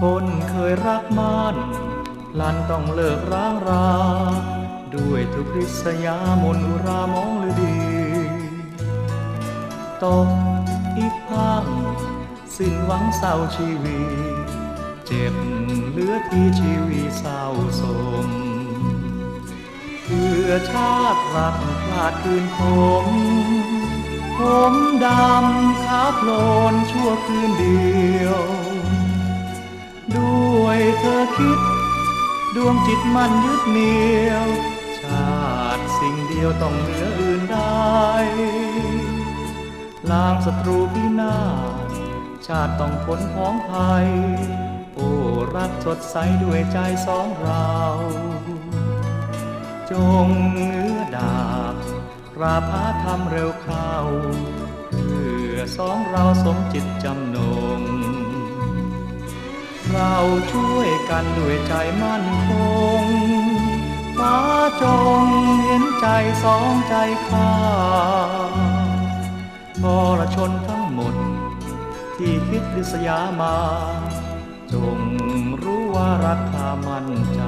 คนเคยรักมันลันต้องเลิกร้างรา ด้วยทุกริษยามนุรามองหรือดีตกอีกพังสิ้นหวังเศร้าชีวีเจ็บเหลือที่ชีวีเศร้าสมเพื่อชาติรักพลาดคืนผมผมดำขาโพลนชั่วคืนเดียว เธอคิด ดวงจิตมันยึดเหนี่ยว ชาติสิ่งเดียวต้องเหนืออื่นใดลางศัตรูพินาศชาติต้องพ้นพ้องภัย โอ้รักสดใสด้วยใจสองเรา จงเงื้อดาบราพาทำเร็วเข้า เพื่อสองเราสมจิตจำนง เราช่วยกันด้วยใจมั่นคงฟ้าจงเห็นใจสองใจข้าทรชนทั้งหมด ที่คิดริษยามา จงรู้ว่ารักข้ามั่นใจ